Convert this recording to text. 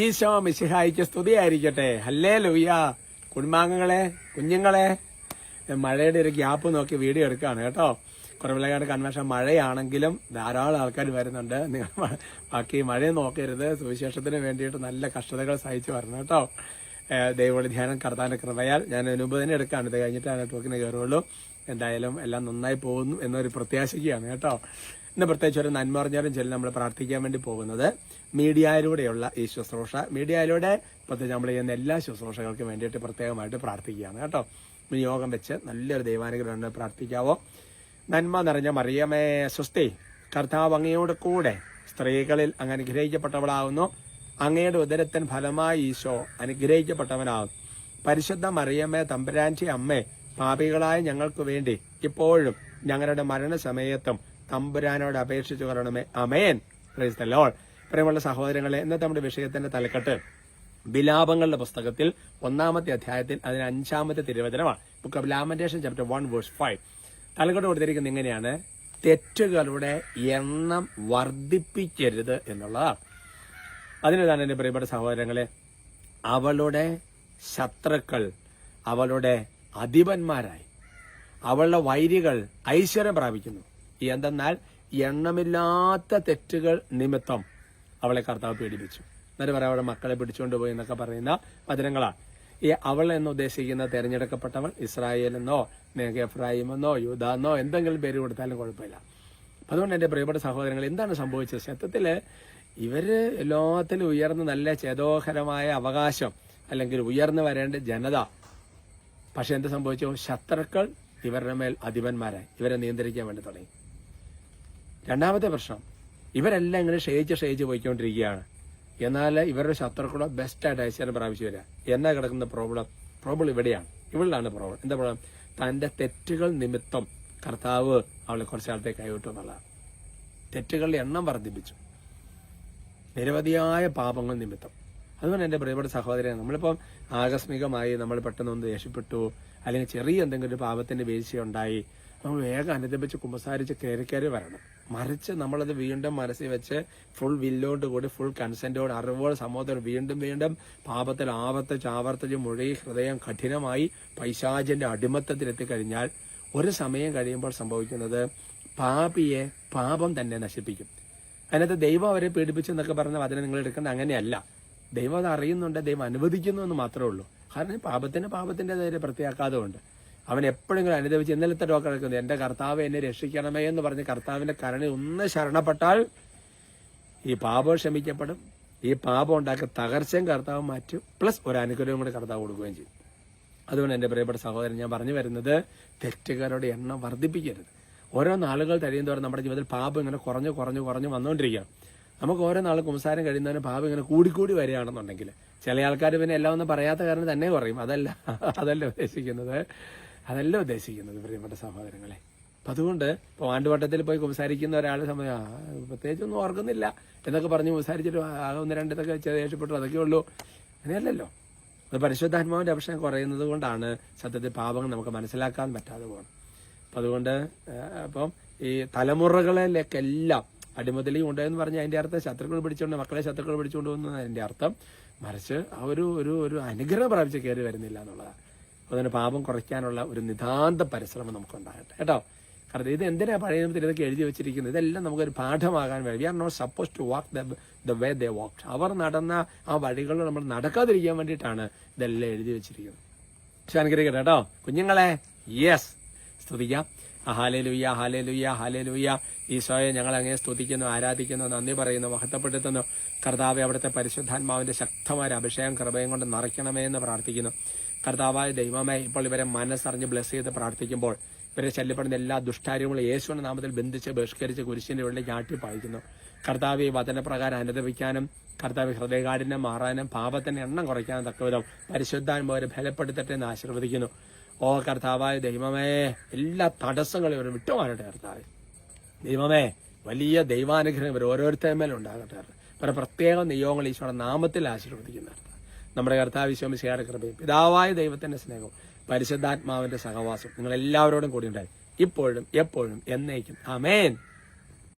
ഈശോ മിശിഹായിക്ക് സ്തുതിയായിരിക്കട്ടെ. ഹല്ലേ ലൂയ കുടുംബാംഗങ്ങളെ കുഞ്ഞുങ്ങളെ. മഴയുടെ ഒരു ഗ്യാപ്പ് നോക്കി വീഡിയോ എടുക്കുകയാണ് കേട്ടോ. കുറവിലങ്ങാട് കൺവെൻഷൻ മഴയാണെങ്കിലും ധാരാളം ആൾക്കാർ വരുന്നുണ്ട്. നിങ്ങൾ ബാക്കി മഴ നോക്കരുത്. സുവിശേഷത്തിന് വേണ്ടിയിട്ട് നല്ല കഷ്ടതകൾ സഹിച്ചു വരണം കേട്ടോ. ദൈവോളി ധ്യാനം കർത്താന്റെ കൃപയാൽ ഞാൻ മുമ്പ് തന്നെ എടുക്കാണ്. ഇത് കഴിഞ്ഞിട്ടാണ് ടോക്കിന് കയറുള്ളൂ എന്തായാലും എല്ലാം നന്നായി പോകുന്നു എന്നൊരു പ്രത്യാശിക്കുകയാണ് കേട്ടോ. ഇന്ന് പ്രത്യേകിച്ച് ഒരു നന്മ അറിഞ്ഞാലും ചെല്ലം നമ്മൾ പ്രാർത്ഥിക്കാൻ വേണ്ടി പോകുന്നത്. മീഡിയയിലൂടെയുള്ള ഈ ശുശ്രൂഷ. മീഡിയയിലൂടെ പ്രത്യേകിച്ച് നമ്മൾ ചെയ്യുന്ന എല്ലാ ശുശ്രൂഷകൾക്കും വേണ്ടിയിട്ട് പ്രത്യേകമായിട്ട് പ്രാർത്ഥിക്കുകയാണ് കേട്ടോ. നിയോഗം വെച്ച് നല്ലൊരു ദൈവാനുഗ്രഹം. പ്രാർത്ഥിക്കാവോ? നന്മ നിറഞ്ഞ മറിയമേ സ്വസ്തി കർത്താവ് അങ്ങയോട് കൂടെ സ്ത്രീകളിൽ അങ്ങ് അനുഗ്രഹിക്കപ്പെട്ടവളാവുന്നു. അങ്ങയുടെ ഉദരത്തിൻ ഫലമായി ഈശോ അനുഗ്രഹിക്കപ്പെട്ടവനാകും. പരിശുദ്ധ മറിയമ്മേ തമ്പുരാന്റെ അമ്മേ പാപികളായ ഞങ്ങൾക്ക് വേണ്ടി ഇപ്പോഴും ഞങ്ങളുടെ മരണസമയത്തും തമ്പുരാനോട് അപേക്ഷിച്ചു കൊള്ളണമേ. അമേൻ പ്രൈസ് ദ ലോർഡ് പ്രിയമുള്ള സഹോദരങ്ങളെ ഇന്നത്തെ നമ്മുടെ വിഷയത്തിന്റെ തലക്കെട്ട് ബിലാപങ്ങളുടെ പുസ്തകത്തിൽ ഒന്നാമത്തെ അധ്യായത്തിൽ അതിന് അഞ്ചാമത്തെ തിരുവചനമാണ്. Book of lamentation chapter one verse five തലക്കെട്ട് കൊടുത്തിരിക്കുന്നത് ഇങ്ങനെയാണ്. തെറ്റുകളുടെ എണ്ണം വർദ്ധിപ്പിക്കരുത് എന്നുള്ളതാണ്. അതിനിതാണ് എന്റെ പ്രിയപ്പെട്ട സഹോദരങ്ങളെ? അവളുടെ ശത്രുക്കൾ അവളുടെ അധിപന്മാരായി. അവളുടെ വൈരികൾ ഐശ്വര്യം പ്രാപിക്കുന്നു. എന്തെന്നാൽ എണ്ണമില്ലാത്ത തെറ്റുകൾ നിമിത്തം അവളെ കർത്താവ് പീഡിപ്പിച്ചു. എന്നിട്ട് പറയാം അവളെ മക്കളെ പിടിച്ചുകൊണ്ട് പോയി എന്നൊക്കെ പറയുന്ന വചനങ്ങളാണ്. ഈ അവൾ എന്ന് ഉദ്ദേശിക്കുന്ന തെരഞ്ഞെടുക്കപ്പെട്ടവൾ ഇസ്രായേൽ എന്നോ എഫ്രാഹിം എന്നോ യൂത എന്നോ എന്തെങ്കിലും പേര് കൊടുത്താലും കുഴപ്പമില്ല. അതുകൊണ്ട് എന്റെ പ്രിയപ്പെട്ട സഹോദരങ്ങൾ എന്താണ് സംഭവിച്ചത്? സത്യത്തിൽ ഇവർ എല്ലാത്തിലും ഉയർന്ന് നല്ല ചേതോഹരമായ അവകാശം അല്ലെങ്കിൽ ഉയർന്നു വരേണ്ട ജനത. പക്ഷെ എന്ത് സംഭവിച്ചു? ശത്രുക്കൾ ഇവരുടെ മേൽ അധിപന്മാരായി. ഇവരെ നിയന്ത്രിക്കാൻ വേണ്ടി തുടങ്ങി. രണ്ടാമത്തെ പ്രശ്നം. ഇവരെല്ലാം ഇങ്ങനെ ക്ഷയിച്ച് ക്ഷയിച്ച് പോയിക്കൊണ്ടിരിക്കുകയാണ്. എന്നാൽ ഇവരുടെ ശത്രുക്കളെ ബെസ്റ്റായിട്ട് ഐശ്വര്യം പ്രാപിച്ചു വരിക. എന്നാ കിടക്കുന്ന പ്രോബ്ലം പ്രോബ്ലം ഇവിടെയാണ്. ഇവളിലാണ് പ്രോബ്ലം എന്താ പ്രോബ്ലം തന്റെ തെറ്റുകൾ നിമിത്തം കർത്താവ് അവളെ കുറച്ച് കാലത്തേക്ക് കൈവിട്ടു എന്നുള്ളതാണ്. തെറ്റുകളുടെ എണ്ണം വർദ്ധിപ്പിച്ചു. നിരവധിയായ പാപങ്ങൾ നിമിത്തം. അതുകൊണ്ട് എന്റെ പ്രിയപ്പെട്ട സഹോദരൻ നമ്മളിപ്പം ആകസ്മികമായി നമ്മൾ പെട്ടെന്ന് ഒന്ന് ദേഷ്യപ്പെട്ടു അല്ലെങ്കിൽ ചെറിയ എന്തെങ്കിലും ഒരു പാപത്തിന്റെ വീഴ്ചയുണ്ടായി നമ്മൾ വേഗം അനുദപിച്ച് കുമ്പസാരിച്ച് കയറി കയറി വരണം. മറിച്ച് നമ്മളത് വീണ്ടും മനസ്സിൽ വെച്ച് ഫുൾ വില്ലോട് കൂടി ഫുൾ കൺസെന്റോട് അറിവോട് സമൂഹത്തോട് വീണ്ടും വീണ്ടും പാപത്തിൽ ആവർത്തിച്ച് ആവർത്തിച്ച് മുഴുകി ഹൃദയം കഠിനമായി പൈശാചിന്റെ അടിമത്തത്തിൽ എത്തിക്കഴിഞ്ഞാൽ ഒരു സമയം കഴിയുമ്പോൾ സംഭവിക്കുന്നത് പാപിയെ പാപം തന്നെ നശിപ്പിക്കും. അതിനകത്ത് ദൈവം അവരെ പീഡിപ്പിച്ചു എന്നൊക്കെ പറഞ്ഞ വചനം നിങ്ങൾ എടുക്കേണ്ട അങ്ങനെയല്ല. ദൈവം അത് അറിയുന്നുണ്ട് ദൈവം അനുവദിക്കുന്നു എന്ന് മാത്രമേ ഉള്ളൂ. കാരണം പാപത്തിന് പാപത്തിന്റെതായ പ്രത്യാഘാതമുണ്ട്. അവൻ എപ്പോഴെങ്കിലും അനുദവിച്ച് ഇന്നലത്തെ ഡോക്ടർ എടുക്കുന്നത് എന്റെ കർത്താവ് എന്നെ രക്ഷിക്കണമേ എന്ന് പറഞ്ഞ് കർത്താവിന്റെ കരണി ഒന്ന് ശരണപ്പെട്ടാൽ ഈ പാപം ക്ഷമിക്കപ്പെടും. ഈ പാപം ഉണ്ടാക്കിയ തകർച്ചയും കർത്താവ് മാറ്റും. പ്ലസ് ഒരു അനുഗ്രഹവും കൂടി കർത്താവ് കൊടുക്കുകയും ചെയ്യും. അതുകൊണ്ട് എന്റെ പ്രിയപ്പെട്ട സഹോദരൻ ഞാൻ പറഞ്ഞു വരുന്നത് തെറ്റുകാരുടെ എണ്ണം വർദ്ധിപ്പിക്കരുത്. ഓരോ നാളുകൾ കഴിയുന്നതോറും നമ്മുടെ ജീവിതത്തിൽ പാപം ഇങ്ങനെ കുറഞ്ഞു കുറഞ്ഞു കുറഞ്ഞു വന്നുകൊണ്ടിരിക്കുകയാണ്. നമുക്ക് ഓരോ നാൾ കുംസാരം കഴിയുന്നതിന് പാപം ഇങ്ങനെ കൂടിക്കൂടി വരികയാണെന്നുണ്ടെങ്കിൽ ചില ആൾക്കാർ പിന്നെ എല്ലാം ഒന്നും പറയാത്ത കാരണം തന്നെ കുറയും. അതല്ല അതല്ല ഉദ്ദേശിക്കുന്നത്. അതല്ല ഉദ്ദേശിക്കുന്നത് പ്രിയപ്പെട്ട സഹോദരങ്ങളെ. അപ്പൊ അതുകൊണ്ട് ഇപ്പൊ ആണ്ടുവട്ടത്തിൽ പോയി കുംസാരിക്കുന്ന ഒരാളെ സംബന്ധിച്ച് പ്രത്യേകിച്ചൊന്നും ഓർക്കുന്നില്ല എന്നൊക്കെ പറഞ്ഞ് കുംസാരിച്ചിട്ട് ആകെ ഒന്ന് രണ്ടിതൊക്കെ ദേഷ്യപ്പെട്ടു അതൊക്കെ ഉള്ളൂ. അങ്ങനെയല്ലല്ലോ. അത് പരിശുദ്ധാത്മാവിന്റെ അഭിഷേകം കുറയുന്നത് കൊണ്ടാണ് സത്യത്തിൽ പാപങ്ങൾ നമുക്ക് മനസ്സിലാക്കാൻ പറ്റാതെ പോകണം അപ്പൊ അതുകൊണ്ട് അപ്പം ഈ തലമുറകളിലൊക്കെ എല്ലാം അടിമതലി ഉണ്ടെന്ന് പറഞ്ഞാൽ അതിന്റെ അർത്ഥം ശത്രുക്കൾ പിടിച്ചുകൊണ്ട് മക്കളെ ശത്രുക്കൾ പിടിച്ചുകൊണ്ട് പോകുന്ന അതിന്റെ അർത്ഥം മറിച്ച് ആ ഒരു ഒരു അനുഗ്രഹം പ്രാപിച്ച് കയറി വരുന്നില്ല എന്നുള്ളതാണ്. അപ്പൊ അതിന് പാപം കുറയ്ക്കാനുള്ള ഒരു നിതാന്ത പരിശ്രമം നമുക്ക് ഉണ്ടാകട്ടെ കേട്ടോ? കാരണം ഇത് എന്തിനാ പഴയ നിയമത്തിൽ ഇതൊക്കെ എഴുതി വെച്ചിരിക്കുന്നത്? ഇതെല്ലാം നമുക്കൊരു പാഠമാകാൻ വേണ്ടി we are not suppose to walk the the way they walk അവർ നടന്ന ആ വഴികളിൽ നമ്മൾ നടക്കാതിരിക്കാൻ വേണ്ടിയിട്ടാണ് ഇതെല്ലാം എഴുതി വെച്ചിരിക്കുന്നത്. പക്ഷെ അനുഗ്രഹിക്കട്ടെ കേട്ടോ? കുഞ്ഞുങ്ങളെ യെസ് സ്തുതിക്കാം. ഹാലേ ലുയ്യ ഹാലേ ലുയ്യ ഹാലേ ലുയ്യ ഈശോയെ ഞങ്ങൾ അങ്ങനെ സ്തുതിക്കുന്നു ആരാധിക്കുന്നു നന്ദി പറയുന്നു മഹത്വപ്പെടുത്തുന്നു. കർത്താവ് അവിടുത്തെ പരിശുദ്ധാത്മാവിന്റെ ശക്തമായ അഭിഷേകം കൃപയും കൊണ്ട് നിറയ്ക്കണമേ എന്ന് പ്രാർത്ഥിക്കുന്നു. കർത്താവായ ദൈവമേ ഇപ്പോൾ ഇവരെ മനസ്സറിഞ്ഞ് ബ്ലസ് ചെയ്ത് പ്രാർത്ഥിക്കുമ്പോൾ ഇവരെ ശല്യപ്പെടുന്ന എല്ലാ ദുഷ്ടാരികളും യേശുവിന്റെ നാമത്തിൽ ബന്ധിച്ച് ബഹിഷ്കരിച്ച് കുരിശിന്റെ ഉള്ളിലേക്ക് ആട്ടി പായിക്കുന്നു കർത്താവ് ഈ വചനപ്രകാരം അനുദവിക്കാനും കർത്താവ് ഹൃദയകാഠിനെ മാറാനും പാപത്തിന്റെ എണ്ണം കുറയ്ക്കാനും തക്കവിധം പരിശുദ്ധാത്മാവരെ ബലപ്പെടുത്തട്ടെ എന്ന് ആശീർവദിക്കുന്നു. ഓ കർത്താവായ ദൈവമേ എല്ലാ തടസ്സങ്ങളും ഇവർ വിട്ടുമാറട്ടെ കർത്താവ്. ദൈവമേ വലിയ ദൈവാനുഗ്രഹം ഇവർ ഓരോരുത്തരുടെ മേലും ഉണ്ടാകട്ടെ ഇവരുടെ പ്രത്യേക നിയോഗങ്ങൾ ഈശോയുടെ നാമത്തിൽ ആശീർവദിക്കുന്ന നമ്മുടെ കർത്താവ് വിശ്വമിശയുടെ കൃപയും പിതാവായ ദൈവത്തിന്റെ സ്നേഹവും പരിശുദ്ധാത്മാവിന്റെ സഹവാസം നിങ്ങൾ എല്ലാവരോടും കൂടി ഉണ്ടായി. ഇപ്പോഴും എപ്പോഴും എന്നേക്കും. ആമേൻ.